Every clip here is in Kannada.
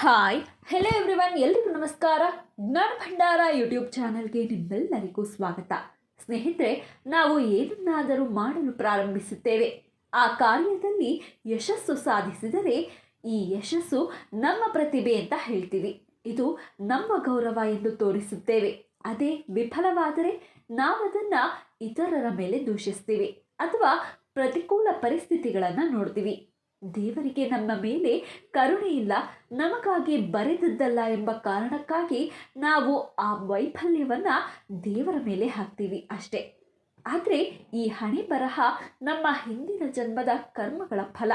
ಹಾಯ್ ಹೆಲೋ ಎವ್ರಿವನ್ ಎಲ್ರಿಗೂ ನಮಸ್ಕಾರ. ಜ್ಞಾನ ಭಂಡಾರ ಯೂಟ್ಯೂಬ್ ಚಾನಲ್ಗೆ ನಿಮ್ಮೆಲ್ಲರಿಗೂ ಸ್ವಾಗತ. ಸ್ನೇಹಿತರೆ, ನಾವು ಏನನ್ನಾದರೂ ಮಾಡಲು ಪ್ರಾರಂಭಿಸುತ್ತೇವೆ. ಆ ಕಾರ್ಯದಲ್ಲಿ ಯಶಸ್ಸು ಸಾಧಿಸಿದರೆ ಈ ಯಶಸ್ಸು ನಮ್ಮ ಪ್ರತಿಭೆ ಅಂತ ಹೇಳ್ತೀವಿ. ಇದು ನಮ್ಮ ಗೌರವ ಎಂದು ತೋರಿಸುತ್ತೇವೆ. ಅದೇ ವಿಫಲವಾದರೆ ನಾವದನ್ನು ಇತರರ ಮೇಲೆ ದೂಷಿಸ್ತೀವಿ ಅಥವಾ ಪ್ರತಿಕೂಲ ಪರಿಸ್ಥಿತಿಗಳನ್ನು ನೋಡ್ತೀವಿ. ದೇವರಿಗೆ ನಮ್ಮ ಮೇಲೆ ಕರುಣೆ ಇಲ್ಲ, ನಮಗಾಗಿ ಬರೆದದ್ದಲ್ಲ ಎಂಬ ಕಾರಣಕ್ಕಾಗಿ ನಾವು ಆ ವೈಫಲ್ಯವನ್ನು ದೇವರ ಮೇಲೆ ಹಾಕ್ತೀವಿ ಅಷ್ಟೇ. ಆದರೆ ಈ ಹಣೆ ಬರಹ ನಮ್ಮ ಹಿಂದಿನ ಜನ್ಮದ ಕರ್ಮಗಳ ಫಲ.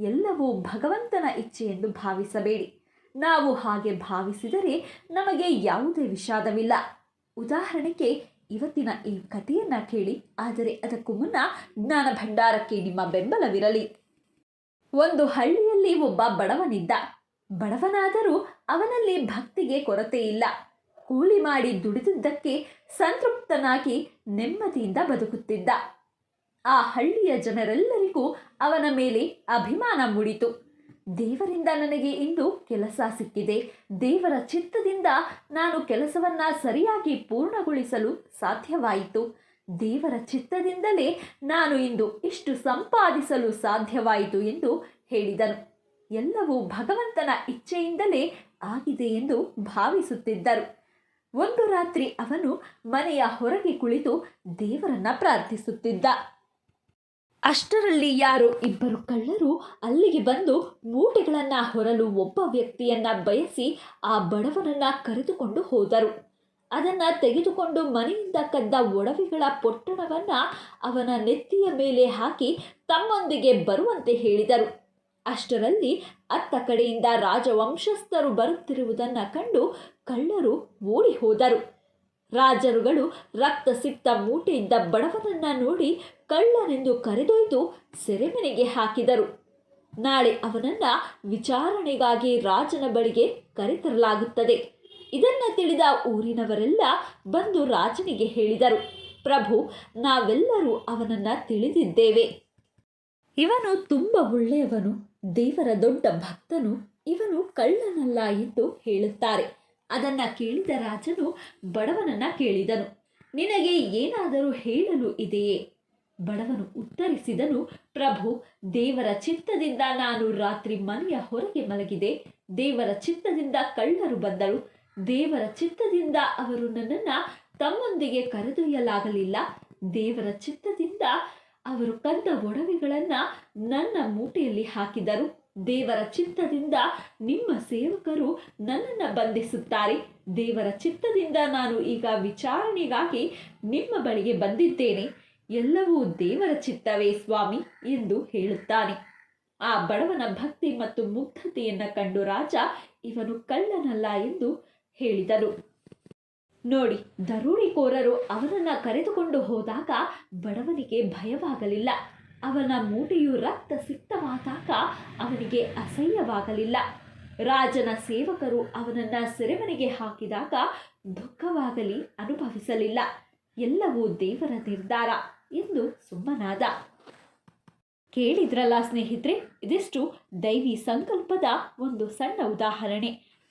ಎಲ್ಲವೂ ಭಗವಂತನ ಇಚ್ಛೆ ಎಂದು ಭಾವಿಸಬೇಡಿ. ನಾವು ಹಾಗೆ ಭಾವಿಸಿದರೆ ನಮಗೆ ಯಾವುದೇ ವಿಷಾದವಿಲ್ಲ. ಉದಾಹರಣೆಗೆ ಇವತ್ತಿನ ಈ ಕಥೆಯನ್ನು ಕೇಳಿ, ಆದರೆ ಅದಕ್ಕೂ ಮುನ್ನ ಜ್ಞಾನ ಭಂಡಾರಕ್ಕೆ ನಿಮ್ಮ ಬೆಂಬಲವಿರಲಿ. ಒಂದು ಹಳ್ಳಿಯಲ್ಲಿ ಒಬ್ಬ ಬಡವನಿದ್ದ. ಬಡವನಾದರೂ ಅವನಲ್ಲಿ ಭಕ್ತಿಗೆ ಕೊರತೆ ಇಲ್ಲ. ಕೂಲಿ ಮಾಡಿ ದುಡಿದಿದ್ದಕ್ಕೆ ಸಂತೃಪ್ತನಾಗಿ ನೆಮ್ಮದಿಯಿಂದ ಬದುಕುತ್ತಿದ್ದ. ಆ ಹಳ್ಳಿಯ ಜನರೆಲ್ಲರಿಗೂ ಅವನ ಮೇಲೆ ಅಭಿಮಾನ ಮೂಡಿತು. ದೇವರಿಂದ ನನಗೆ ಇಂದು ಕೆಲಸ ಸಿಕ್ಕಿದೆ. ದೇವರ ಚಿತ್ತದಿಂದ ನಾನು ಕೆಲಸವನ್ನ ಸರಿಯಾಗಿ ಪೂರ್ಣಗೊಳಿಸಲು ಸಾಧ್ಯವಾಯಿತು. ದೇವರ ಚಿತ್ತದಿಂದಲೇ ನಾನು ಇಂದು ಇಷ್ಟು ಸಂಪಾದಿಸಲು ಸಾಧ್ಯವಾಯಿತು ಎಂದು ಹೇಳಿದನು. ಎಲ್ಲವೂ ಭಗವಂತನ ಇಚ್ಛೆಯಿಂದಲೇ ಆಗಿದೆ ಎಂದು ಭಾವಿಸುತ್ತಿದ್ದರು. ಒಂದು ರಾತ್ರಿ ಅವನು ಮನೆಯ ಹೊರಗೆ ಕುಳಿತು ದೇವರನ್ನ ಪ್ರಾರ್ಥಿಸುತ್ತಿದ್ದ. ಅಷ್ಟರಲ್ಲಿ ಯಾರೋ ಇಬ್ಬರು ಕಳ್ಳರು ಅಲ್ಲಿಗೆ ಬಂದು ಮೂಟೆಗಳನ್ನು ಹೊರಲು ಒಬ್ಬ ವ್ಯಕ್ತಿಯನ್ನ ಬಯಸಿ ಆ ಬಡವನನ್ನ ಕರೆದುಕೊಂಡು ಹೋದರು. ಅದನ್ನು ತೆಗೆದುಕೊಂಡು ಮನೆಯಿಂದ ಕದ್ದ ಒಡವೆಗಳ ಪೊಟ್ಟಣವನ್ನ ಅವನ ನೆತ್ತಿಯ ಮೇಲೆ ಹಾಕಿ ತಮ್ಮೊಂದಿಗೆ ಬರುವಂತೆ ಹೇಳಿದರು. ಅಷ್ಟರಲ್ಲಿ ಅತ್ತ ಕಡೆಯಿಂದ ರಾಜವಂಶಸ್ಥರು ಬರುತ್ತಿರುವುದನ್ನು ಕಂಡು ಕಳ್ಳರು ಓಡಿ ಹೋದರು. ರಾಜರುಗಳು ರಕ್ತ ಸಿಕ್ತ ಮೂಟೆಯಿಂದ ಬಡವನನ್ನು ನೋಡಿ ಕಳ್ಳನೆಂದು ಕರೆದೊಯ್ದು ಸೆರೆಮನೆಗೆ ಹಾಕಿದರು. ನಾಳೆ ಅವನನ್ನು ವಿಚಾರಣೆಗಾಗಿ ರಾಜನ ಬಳಿಗೆ ಕರೆತರಲಾಗುತ್ತದೆ. ಇದನ್ನು ತಿಳಿದ ಊರಿನವರೆಲ್ಲ ಬಂದು ರಾಜನಿಗೆ ಹೇಳಿದರು. ಪ್ರಭು, ನಾವೆಲ್ಲರೂ ಅವನನ್ನ ತಿಳಿದಿದ್ದೇವೆ. ಇವನು ತುಂಬ ಒಳ್ಳೆಯವನು. ದೇವರ ದೊಡ್ಡ ಭಕ್ತನು ಇವನು ಕಳ್ಳನಲ್ಲ ಎಂದು ಹೇಳುತ್ತಾರೆ. ಅದನ್ನ ಕೇಳಿದ ರಾಜನು ಬಡವನನ್ನ ಕೇಳಿದನು. ನಿನಗೆ ಏನಾದರೂ ಹೇಳಲು ಇದೆಯೇ? ಬಡವನು ಉತ್ತರಿಸಿದನು, ಪ್ರಭು, ದೇವರ ಚಿತ್ತದಿಂದ ನಾನು ರಾತ್ರಿ ಮನೆಯ ಹೊರಗೆ ಮಲಗಿದೆ. ದೇವರ ಚಿತ್ತದಿಂದ ಕಳ್ಳರು ಬಂದರು. ದೇವರ ಚಿತ್ತದಿಂದ ಅವರು ನನ್ನನ್ನು ತಮ್ಮೊಂದಿಗೆ ಕರೆದೊಯ್ಯಲಾಗಲಿಲ್ಲ. ದೇವರ ಚಿತ್ತದಿಂದ ಅವರು ತಂದ ಒಡವೆಗಳನ್ನು ನನ್ನ ಮೂಟೆಯಲ್ಲಿ ಹಾಕಿದರು. ದೇವರ ಚಿತ್ತದಿಂದ ನಿಮ್ಮ ಸೇವಕರು ನನ್ನನ್ನು ಬಂಧಿಸುತ್ತಾರೆ. ದೇವರ ಚಿತ್ತದಿಂದ ನಾನು ಈಗ ವಿಚಾರಣೆಗಾಗಿ ನಿಮ್ಮ ಬಳಿಗೆ ಬಂದಿದ್ದೇನೆ. ಎಲ್ಲವೂ ದೇವರ ಚಿತ್ತವೇ ಸ್ವಾಮಿ ಎಂದು ಹೇಳುತ್ತಾನೆ. ಆ ಬಡವನ ಭಕ್ತಿ ಮತ್ತು ಮುಗ್ಧತೆಯನ್ನು ಕಂಡು ರಾಜ ಇವನು ಕಳ್ಳನಲ್ಲ ಎಂದು ಹೇಳಿದನು. ನೋಡಿ, ದರೋಡಿಕೋರರು ಅವನನ್ನ ಕರೆದುಕೊಂಡು ಹೋದಾಗ ಬಡವನಿಗೆ ಭಯವಾಗಲಿಲ್ಲ. ಅವನ ಮೂಟೆಯು ರಕ್ತ ಸಿಕ್ತವಾದಾಗ ಅವನಿಗೆ ಅಸಹ್ಯವಾಗಲಿಲ್ಲ. ರಾಜನ ಸೇವಕರು ಅವನನ್ನ ಸೆರೆಮನೆಗೆ ಹಾಕಿದಾಗ ದುಃಖವಾಗಲಿ ಅನುಭವಿಸಲಿಲ್ಲ. ಎಲ್ಲವೂ ದೇವರ ನಿರ್ಧಾರ ಎಂದು ಸುಮ್ಮನಾದ. ಕೇಳಿದ್ರಲ್ಲ ಸ್ನೇಹಿತರೆ, ಇದಿಷ್ಟು ದೈವಿ ಸಂಕಲ್ಪದ ಒಂದು ಸಣ್ಣ ಉದಾಹರಣೆ.